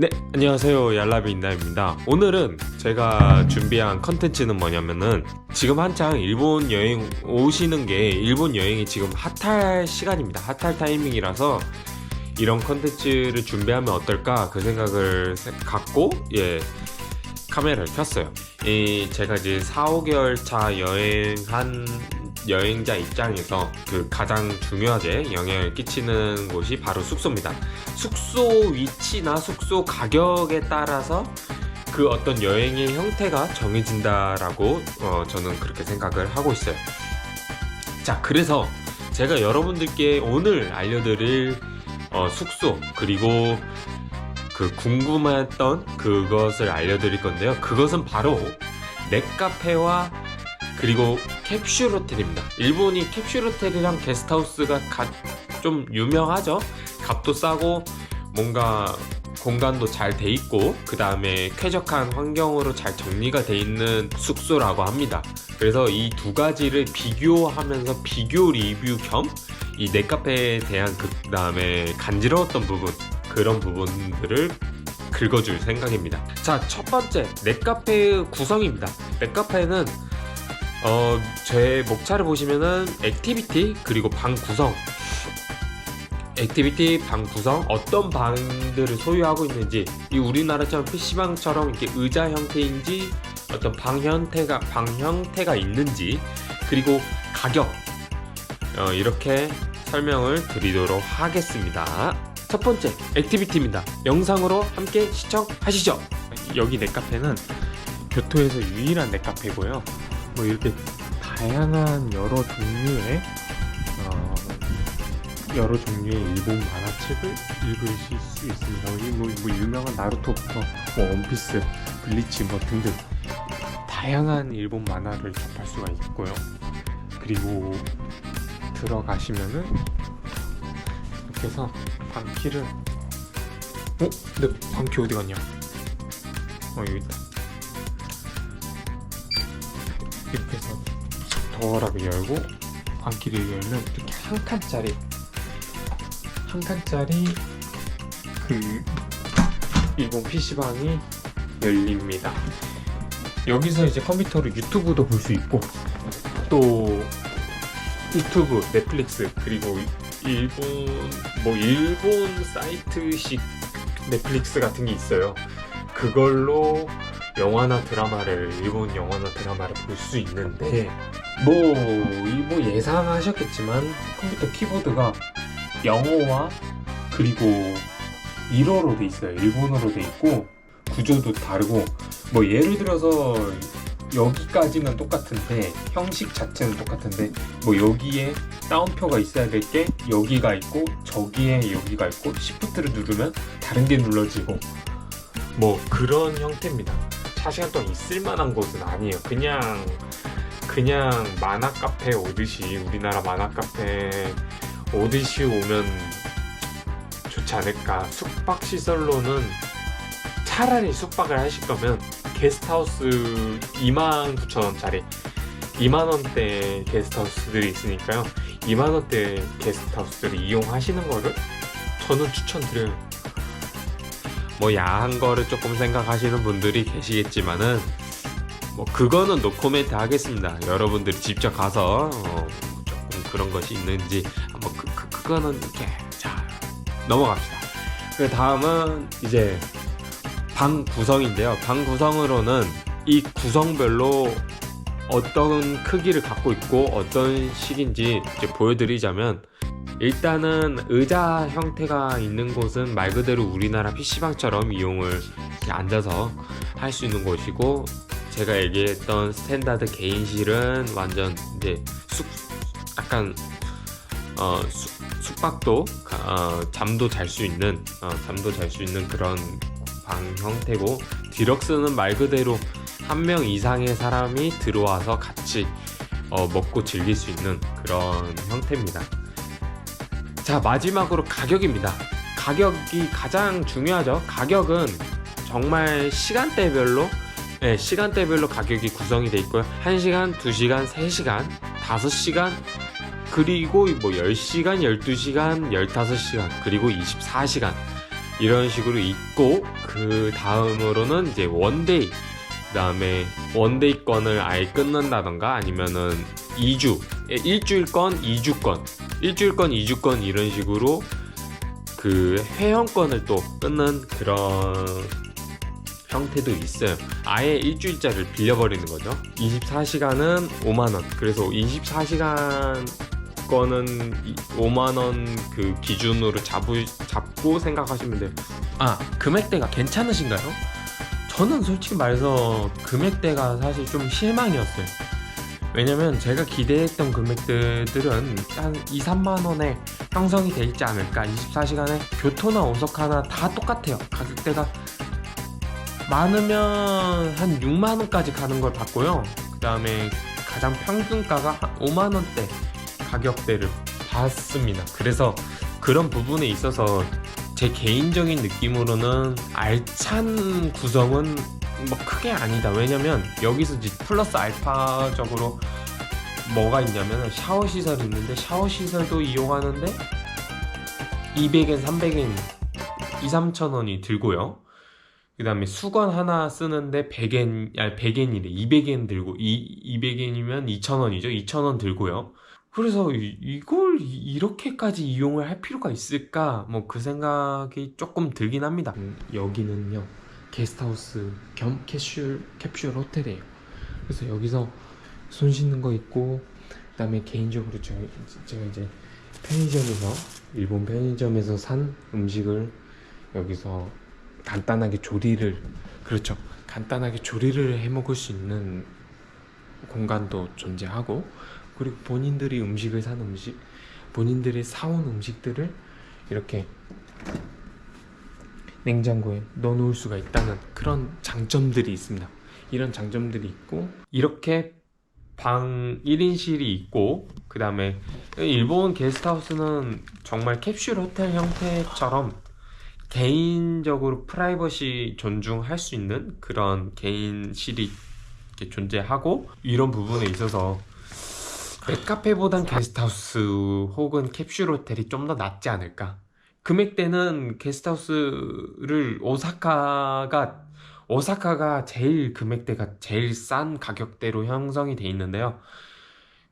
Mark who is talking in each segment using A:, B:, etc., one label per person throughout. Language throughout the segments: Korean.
A: 네, 안녕하세요. 얄라비 인다입니다. 오늘은 제가 준비한 컨텐츠는 뭐냐면은 지금 한창 일본 여행 오시는 게 일본 여행이 지금 핫할 시간입니다. 핫할 타이밍이라서 이런 컨텐츠를 준비하면 어떨까 그 생각을 세- 갖고 예 카메라를 켰어요. 이 제가 이제 4, 5개월 차 여행한 여행자 입장에서 그 가장 중요하게 영향을 끼치는 곳이 바로 숙소입니다. 숙소 위치나 숙소 가격에 따라서 그 어떤 여행의 형태가 정해진다라고 어, 저는 그렇게 생각을 하고 있어요. 자, 그래서 제가 여러분들께 오늘 알려드릴 어, 숙소 그리고 그 궁금했던 그것을 알려드릴 건데요. 그것은 바로 넷카페와 그리고 캡슐 호텔입니다. 일본이 캡슐 호텔이랑 게스트하우스가 가- 좀 유명하죠. 값도 싸고 뭔가 공간도 잘 돼 있고 그 다음에 쾌적한 환경으로 잘 정리가 돼 있는 숙소라고 합니다. 그래서 이 두 가지를 비교하면서 비교 리뷰 겸이 넷카페에 대한 그 다음에 간지러웠던 부분 그런 부분들을 긁어줄 생각입니다. 자, 첫 번째 넷카페의 구성입니다. 넷카페는 어, 제 목차를 보시면은 액티비티 그리고 방 구성 액티비티 방 구성 어떤 방들을 소유하고 있는지 이 우리나라처럼 PC방처럼 이렇게 의자 형태인지 어떤 방 형태가 방 형태가 있는지 그리고 가격 어, 이렇게 설명을 드리도록 하겠습니다. 첫 번째 액티비티입니다. 영상으로 함께 시청하시죠.
B: 여기 넷카페는 교토에서 유일한 넷카페고요. 뭐 이렇게 다양한 여러 종류의 어, 여러 종류의 일본 만화책을 읽으실 수 있습니다. 뭐, 뭐 유명한 나루토부터 뭐 원피스, 블리치 뭐 등등 다양한 일본 만화를 접할 수가 있고요. 그리고 들어가시면은 이렇게 해서 방키를 어? 내 방키 어디 갔냐? 어 여기 있다. 이렇게 해서 덩어라고 열고 안기를 열면 이렇게 한 칸짜리 한 칸짜리 그 일본 PC방이 열립니다. 여기서 이제 컴퓨터로 유튜브도 볼 수 있고 또 유튜브, 넷플릭스 그리고 일본 뭐 일본 사이트식 넷플릭스 같은 게 있어요. 그걸로 영화나 드라마를 일본 영화나 드라마를 볼 수 있는데 뭐, 이뭐 예상하셨겠지만 컴퓨터 키보드가 영어와 그리고 일어로 돼 있어요. 일본어로 돼 있고 구조도 다르고 뭐 예를 들어서 여기까지는 똑같은데 형식 자체는 똑같은데 뭐 여기에 따옴표가 있어야 될 게 여기가 있고 저기에 여기가 있고 시프트를 누르면 다른 게 눌러지고 뭐 그런 형태입니다. 4시간 동안 있을 만한 곳은 아니에요. 그냥 그냥 만화 카페 오듯이 우리나라 만화 카페 오듯이 오면 좋지 않을까. 숙박 시설로는 차라리 숙박을 하실 거면 게스트하우스 29,000원짜리 2만 원대 게스트하우스들이 있으니까요. 2만 원대 게스트하우스를 이용하시는 거를 저는 추천드려요. 뭐 야한 거를 조금 생각하시는 분들이 계시겠지만은 뭐 그거는 노코멘트 하겠습니다. 여러분들이 직접 가서 어, 조금 그런 것이 있는지 한번 그, 그 그거는 이렇게 자 넘어갑시다. 그 다음은 이제 방 구성인데요. 방 구성으로는 이 구성별로 어떤 크기를 갖고 있고 어떤 식인지 이제 보여드리자면 일단은 의자 형태가 있는 곳은 말 그대로 우리나라 PC방처럼 이용을 앉아서 할 수 있는 곳이고 제가 얘기했던 스탠다드 개인실은 완전 이제 숙 약간 어 숙- 숙박도 가- 어, 잠도 잘 수 있는 어, 잠도 잘 수 있는 그런 방 형태고 디럭스는 말 그대로 한 명 이상의 사람이 들어와서 같이 어, 먹고 즐길 수 있는 그런 형태입니다. 자 마지막으로 가격입니다. 가격이 가장 중요하죠. 가격은 정말 시간대별로 네, 시간대별로 가격이 구성이 돼 있고요. 1시간, 2시간, 3시간, 5시간 그리고 뭐 10시간, 12시간, 15시간, 그리고 24시간
A: 이런 식으로 있고 그 다음으로는 이제 원데이 그 다음에 원데이권을 아예 끊는다던가 아니면은 2주 일주일권 2주권 일주일권 2주권 이런 식으로 그 회원권을 또 끊는 그런 형태도 있어요. 아예 일주일짜리를 빌려버리는 거죠. 24시간은 5만원. 그래서 24시간 거는 5만원 그 기준으로 잡으, 잡고 생각하시면 돼요. 아, 금액대가 괜찮으신가요? 저는 솔직히 말해서 금액대가 사실 좀 실망이었어요. 왜냐면 제가 기대했던 금액들은 한 2, 3만 원에 형성이 돼 있지 않을까. 24시간에 교토나 오사카나 다 똑같아요. 가격대가 많으면 한 6만 원까지 가는 걸 봤고요. 그다음에 가장 평균가가 한 5만 원대 가격대를 봤습니다. 그래서 그런 부분에 있어서 제 개인적인 느낌으로는 알찬 구성은 뭐 크게 아니다. 왜냐면 여기서 이제 플러스 알파적으로 뭐가 있냐면 샤워 시설이 있는데 샤워 시설도 이용하는데 200엔, 300엔, 2, 3천 원이 들고요. 그 다음에 수건 하나 쓰는데 100엔, 아니 100엔이래. 200엔 들고, 이, 200엔이면 2,000원이죠. 2,000원 들고요. 그래서 이- 이걸 이- 이렇게까지 이용을 할 필요가 있을까? 뭐 그 생각이 조금 들긴 합니다. 음, 여기는요, 게스트하우스 겸 캡슐, 캡슐 호텔이에요. 그래서 여기서 손 씻는 거 있고, 그 다음에 개인적으로 제가, 제가 이제 편의점에서, 일본 편의점에서 산 음식을 여기서 간단하게 조리를 그렇죠 간단하게 조리를 해 먹을 수 있는 공간도 존재하고 그리고 본인들이 음식을 산 음식 본인들이 사온 음식들을 이렇게 냉장고에 넣어놓을 수가 있다는 그런 장점들이 있습니다. 이런 장점들이 있고 이렇게 방 1인실이 있고 그 다음에 일본 게스트하우스는 정말 캡슐 호텔 형태처럼 개인적으로 프라이버시 존중할 수 있는 그런 개인실이 존재하고 이런 부분에 있어서 웹카페보단 게스트하우스 혹은 캡슐 호텔이 좀 더 낫지 않을까? 금액대는 게스트하우스를 오사카가 오사카가 제일 금액대가 제일 싼 가격대로 형성이 돼 있는데요.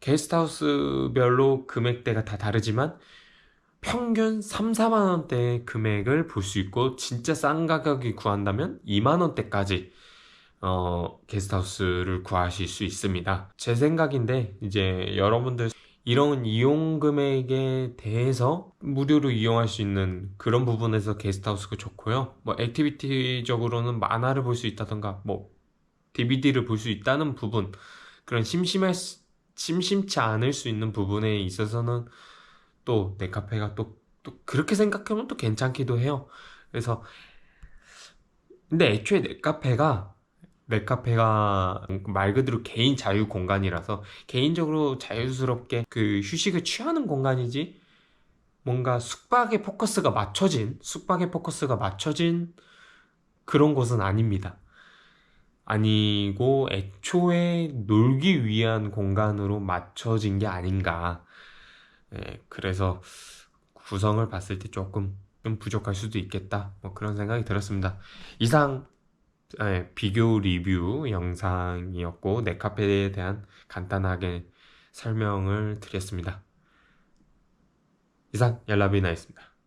A: 게스트하우스별로 금액대가 다 다르지만 평균 3, 4만 원대의 금액을 볼 수 있고 진짜 싼 가격이 구한다면 2만 원대까지 어, 게스트하우스를 구하실 수 있습니다. 제 생각인데 이제 여러분들 이런 이용 금액에 대해서 무료로 이용할 수 있는 그런 부분에서 게스트하우스가 좋고요. 뭐 액티비티적으로는 만화를 볼 수 있다던가 뭐 DVD를 볼 수 있다는 부분 그런 심심할 수- 심심치 않을 수 있는 부분에 있어서는 또내 카페가 또, 또 그렇게 생각하면 또 괜찮기도 해요. 그래서 근데 애초에 내 카페가 내 카페가 말 그대로 개인 자유 공간이라서 개인적으로 자유스럽게 그 휴식을 취하는 공간이지 뭔가 숙박에 포커스가 맞춰진 숙박에 포커스가 맞춰진 그런 곳은 아닙니다. 아니고 애초에 놀기 위한 공간으로 맞춰진 게 아닌가. 예, 그래서 구성을 봤을 때 조금 좀 부족할 수도 있겠다. 뭐 그런 생각이 들었습니다. 이상 예, 비교 리뷰 영상이었고 넷카페에 대한 간단하게 설명을 드렸습니다. 이상 얄라비나였습니다.